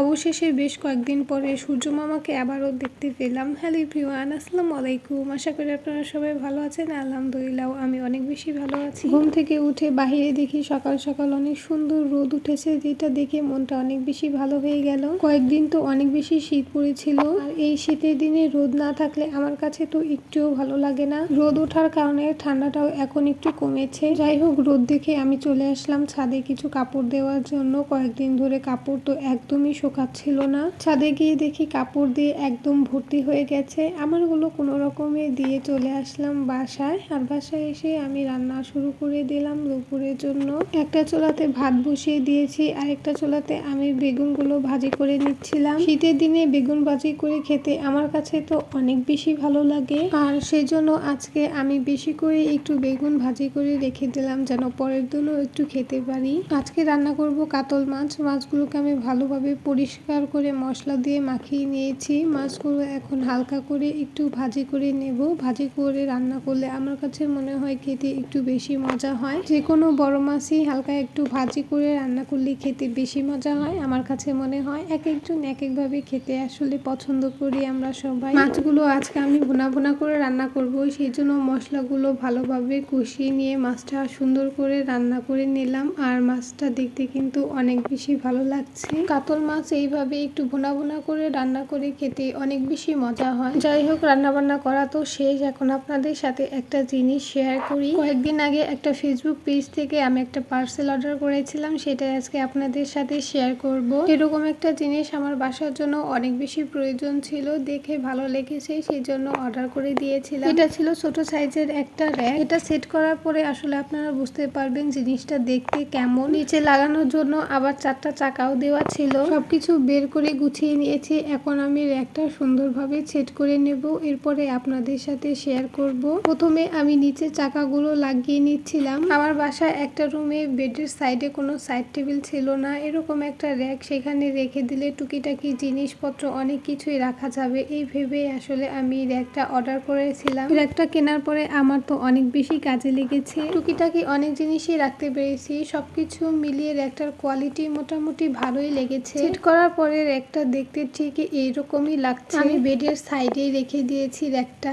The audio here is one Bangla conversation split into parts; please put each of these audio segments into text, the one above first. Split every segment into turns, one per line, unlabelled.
অবশেষে বেশ কয়েকদিন পরে সূর্য মামাকে আবারও দেখতে পেলাম। হ্যালো প্রিয়ান আসসালামু আলাইকুম। আশা করি আপনারা সবাই ভালো আছেন। আলহামদুলিল্লাহ, আমি অনেক বেশি ভালো আছি। ঘুম থেকে উঠে বাহিরে দেখি সকাল সকাল অনেক সুন্দর রোদ উঠেছে, যেটা দেখে মনটা অনেক বেশি ভালো হয়ে গেল। কয়েকদিন তো অনেক বেশি শীত পড়েছিল। আর এই শীতের দিনে রোদ না থাকলে আমার কাছে তো একটুও ভালো লাগে না। রোদ ওঠার কারণে ঠান্ডাটাও এখন একটু কমেছে। যাই হোক, রোদ দেখে আমি চলে আসলাম ছাদে কিছু কাপড় দেওয়ার জন্য। কয়েকদিন ধরে কাপড় তো একদমই শোকাচ্ছিল না। ছাদে গিয়ে দেখি কাপড় দিয়ে একদম ভর্তি হয়ে গেছে। আমারগুলো কোনো রকমে দিয়ে চলে আসলাম বাসায়। আর বাসায় এসে আমি রান্না শুরু করে দিলাম দুপুরের জন্য। একটা চোলাতে ভাত বসিয়ে দিয়েছি। আরেকটা চোলাতে আমি বেগুনগুলো ভাজি করে নিচ্ছিলাম। শীতের দিনে বেগুন ভাজি করে খেতে আমার কাছে তো অনেক বেশি ভালো লাগে। আর সেই জন্য আজকে আমি বেশি করে একটু বেগুন ভাজি করে রেখে দিলাম যেন পরের দিনও একটু খেতে পারি। আজকে রান্না করব কাতল মাছ। মাছগুলোকে আমি ভালোভাবে পরিষ্কার করে মশলা দিয়ে মাখিয়ে নিয়েছি। মাছগুলো এখন হালকা করে একটু ভাজি করে নেব। ভাজি করে রান্না করলে আমার কাছে মনে হয় খেতে একটু বেশি মজা হয়। যে কোনো বড় মাছই হালকা একটু ভাজি করে রান্না করলে খেতে বেশি মজা হয়। আমার কাছে মনে হয় এক একজন এক একভাবে খেতে আসলে পছন্দ করি আমরা সবাই। মাছগুলো আজকে আমি বোনা বোনা করে রান্না করব। সেই জন্য মশলাগুলো ভালোভাবে কষিয়ে নিয়ে মাছটা সুন্দর করে রান্না করে নিলাম। আর মাছটা দেখতে কিন্তু অনেক বেশি ভালো লাগছে। কাতল মাছ এইভাবে একটু ভোনা ভোনা করে রান্না করে খেতে অনেক বেশি মজা হয়। যাই হোক রান্না বান্না করা তো শেষ। এখন আপনাদের সাথে একটা জিনিস শেয়ার করি। কয়েকদিন আগে একটা ফেসবুক পেজ থেকে আমি একটা পার্সেল অর্ডার করেছিলাম সেটা আজকে আপনাদের সাথে শেয়ার করব। এরকম একটা জিনিস আমার বাসার জন্য অনেক বেশি প্রয়োজন ছিল, দেখে ভালো লেগেছে সেই জন্য অর্ডার করে দিয়েছিলাম। এটা ছিল ছোট সাইজের একটা র্যাক এটা সেট করার পরে আসলে আপনারা বুঝতে পারবেন জিনিসটা দেখতে কেমন। নিচে লাগানোর জন্য আবার চারটা চাকাও দেওয়া ছিল। সবকিছু বের করে গুছিয়ে নিয়েছি। এখন আমি র্যাকটা সুন্দরভাবে সেট করে নেব। এরপরে আপনাদের সাথে শেয়ার করব। প্রথমে আমি নিচে চাকাগুলো লাগিয়ে নিচ্ছিলাম। আমার বাসায় একটা রুমে বেডের সাইডে কোনো সাইড টেবিল ছিল না। এরকম একটা র্যাক সেখানে রেখে দিলে টুকিটাকি জিনিসপত্র অনেক কিছুই রাখা যাবে। এই ভেবে আসলে আমি র্যাকটা অর্ডার করেছিলাম। র্যাকটা কেনার পরে আমার তো অনেক বেশি কাজে লেগেছে। টুকিটাকি অনেক জিনিসই রাখতে পেরেছি। সবকিছু মিলিয়ে র্যাকটার কোয়ালিটি মোটামুটি ভালোই লেগেছে। সেট করার পরে র্যাকটা দেখতে ঠিক এইরকমই লাগছে। আমি বেডের সাইডেই রেখে দিয়েছি র্যাকটা।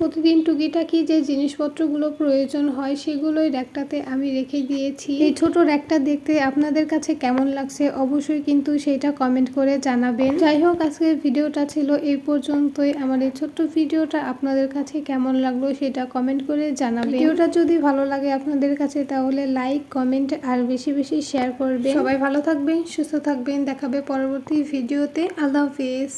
প্রতিদিন টুকিটাকি যে জিনিসপত্রগুলো প্রয়োজন হয় সেগুলোই র্যাকটাতে আমি রেখে দিয়েছি। এই ছোট র্যাকটা দেখতে আপনাদের কাছে কেমন লাগছে অবশ্যই কিন্তু সেটা কমেন্ট করে জানাবেন। যাই হোক, আজকের ভিডিওটা ছিল এই পর্যন্তই। আমার এই ছোট্ট ভিডিওটা আপনাদের কাছে কেমন লাগল সেটা কমেন্ট করে জানাবেন। ভিডিওটা যদি ভালো লাগে আপনাদের কাছে তাহলে লাইক, কমেন্ট আর বেশি বেশি শেয়ার করবেন। সবাই ভালো থাকবেন, সুস্থ থাকবেন। দেখাবে পরবর্তী ভিডিওতে। আল্লাহ হাফিজ।